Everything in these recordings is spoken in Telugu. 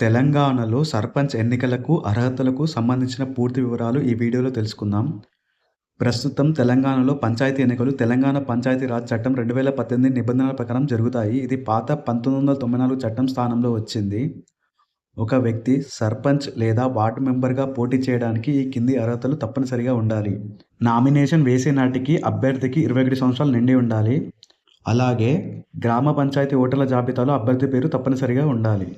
తెలంగాణలో సర్పంచ్ ఎన్నికలకు అర్హతలకు సంబంధించిన పూర్తి వివరాలు ఈ వీడియోలో తెలుసుకుందాం. ప్రస్తుతం తెలంగాణలో పంచాయతీ ఎన్నికలు తెలంగాణ పంచాయతీ రాజ్ చట్టం రెండు వేల పద్దెనిమిది నిబంధనల ప్రకారం జరుగుతాయి. ఇది పాత పంతొమ్మిది వందల తొంభై నాలుగు చట్టం స్థానంలో వచ్చింది. ఒక వ్యక్తి సర్పంచ్ లేదా వార్డు మెంబర్గా పోటీ చేయడానికి ఈ కింది అర్హతలు తప్పనిసరిగా ఉండాలి. నామినేషన్ వేసే నాటికి అభ్యర్థికి ఇరవై ఒకటి సంవత్సరాలు నిండి ఉండాలి. అలాగే గ్రామ పంచాయతీ ఓటర్ల జాబితాలో అభ్యర్థి పేరు తప్పనిసరిగా ఉండాలి.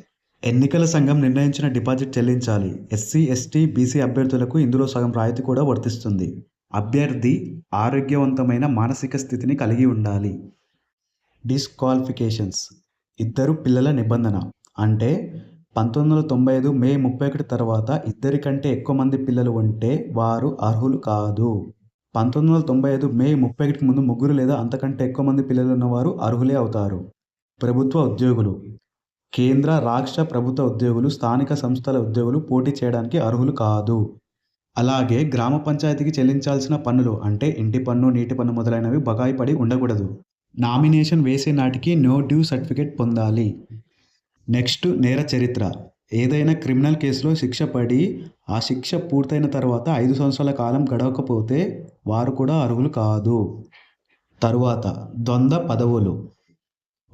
ఎన్నికల సంఘం నిర్ణయించిన డిపాజిట్ చెల్లించాలి. ఎస్సీ ఎస్టీ బీసీ అభ్యర్థులకు ఇందులో సగం రాయితీ కూడా వర్తిస్తుంది. అభ్యర్థి ఆరోగ్యవంతమైన మానసిక స్థితిని కలిగి ఉండాలి. డిస్క్వాలిఫికేషన్స్. ఇద్దరు పిల్లల నిబంధన. అంటే పంతొమ్మిది వందల తొంభై ఐదు మే ముప్పై ఒకటి తర్వాత ఇద్దరి కంటే ఎక్కువ మంది పిల్లలు ఉంటే వారు అర్హులు కాదు. పంతొమ్మిది వందల తొంభై ఐదు మే ముప్పై ఒకటికి ముందు ముగ్గురు లేదా అంతకంటే ఎక్కువ మంది పిల్లలు ఉన్నవారు అర్హులే అవుతారు. ప్రభుత్వ ఉద్యోగులు. కేంద్ర రాష్ట్ర ప్రభుత్వ ఉద్యోగులు స్థానిక సంస్థల ఉద్యోగులు పోటీ చేయడానికి అర్హులు కాదు. అలాగే గ్రామ పంచాయతీకి చెల్లించాల్సిన పన్నులు అంటే ఇంటి పన్ను నీటి పన్ను మొదలైనవి బకాయి పడి ఉండకూడదు. నామినేషన్ వేసే నాటికి నో డ్యూ సర్టిఫికేట్ పొందాలి. నెక్స్ట్ నేర చరిత్ర. ఏదైనా క్రిమినల్ కేసులో శిక్ష పడి ఆ శిక్ష పూర్తయిన తర్వాత ఐదు సంవత్సరాల కాలం గడవకపోతే వారు కూడా అర్హులు కాదు. తరువాత ద్వంద్వ పదవులు.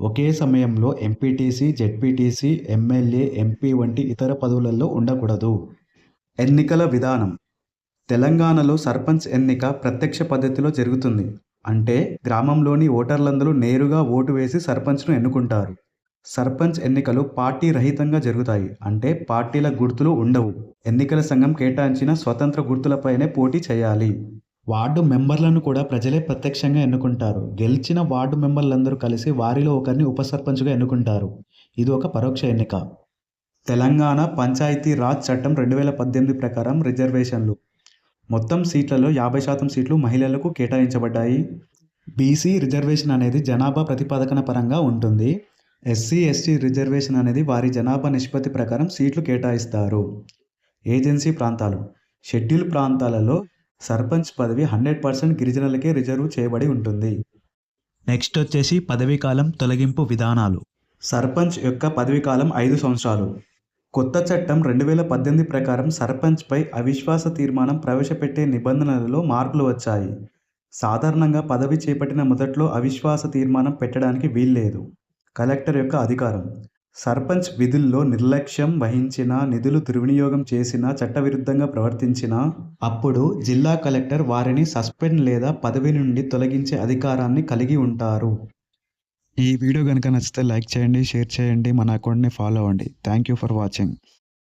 ఒకే సమయంలో ఎంపీటీసీ జెడ్పీటీసీ ఎమ్మెల్యే ఎంపీ వంటి ఇతర పదవులలో ఉండకూడదు. ఎన్నికల విధానం. తెలంగాణలో సర్పంచ్ ఎన్నిక ప్రత్యక్ష పద్ధతిలో జరుగుతుంది. అంటే గ్రామంలోని ఓటర్లందరూ నేరుగా ఓటు వేసి సర్పంచ్ను ఎన్నుకుంటారు. సర్పంచ్ ఎన్నికలు పార్టీ రహితంగా జరుగుతాయి. అంటే పార్టీల గుర్తులు ఉండవు. ఎన్నికల సంఘం కేటాయించిన స్వతంత్ర గుర్తులపైనే పోటీ చేయాలి. వార్డు మెంబర్లను కూడా ప్రజలే ప్రత్యక్షంగా ఎన్నుకుంటారు. గెలిచిన వార్డు మెంబర్లందరూ కలిసి వారిలో ఒకరిని ఉపసర్పంచ్గా ఎన్నుకుంటారు. ఇది ఒక పరోక్ష ఎన్నిక. తెలంగాణ పంచాయతీ రాజ్ చట్టం రెండు వేల పద్దెనిమిది ప్రకారం రిజర్వేషన్లు. మొత్తం సీట్లలో యాభై శాతం సీట్లు మహిళలకు కేటాయించబడ్డాయి. బీసీ రిజర్వేషన్ అనేది జనాభా ప్రతిపాదకన పరంగా ఉంటుంది. ఎస్సీ ఎస్టీ రిజర్వేషన్ అనేది వారి జనాభా నిష్పత్తి ప్రకారం సీట్లు కేటాయిస్తారు. ఏజెన్సీ ప్రాంతాలు. షెడ్యూల్ ప్రాంతాలలో సర్పంచ్ పదవి హండ్రెడ్ పర్సెంట్ గిరిజనులకే రిజర్వ్ చేయబడి ఉంటుంది. నెక్స్ట్ వచ్చేసి పదవీ కాలం తొలగింపు విధానాలు. సర్పంచ్ యొక్క పదవీ కాలం ఐదు సంవత్సరాలు. కొత్త చట్టం రెండు వేల పద్దెనిమిది ప్రకారం సర్పంచ్పై అవిశ్వాస తీర్మానం ప్రవేశపెట్టే నిబంధనలలో మార్పులు వచ్చాయి. సాధారణంగా పదవి చేపట్టిన మొదట్లో అవిశ్వాస తీర్మానం పెట్టడానికి వీల్లేదు. కలెక్టర్ యొక్క అధికారం. సర్పంచ్ విధుల్లో నిర్లక్ష్యం వహించిన నిధులు దుర్వినియోగం చేసిన చట్టవిరుద్ధంగా ప్రవర్తించిన అప్పుడు జిల్లా కలెక్టర్ వారిని సస్పెండ్ లేదా పదవి నుండి తొలగించే అధికారాన్ని కలిగి ఉంటారు. ఈ వీడియో కనుక నచ్చితే లైక్ చేయండి షేర్ చేయండి మన అకౌంట్ని ఫాలో అవ్వండి. Thank you for watching.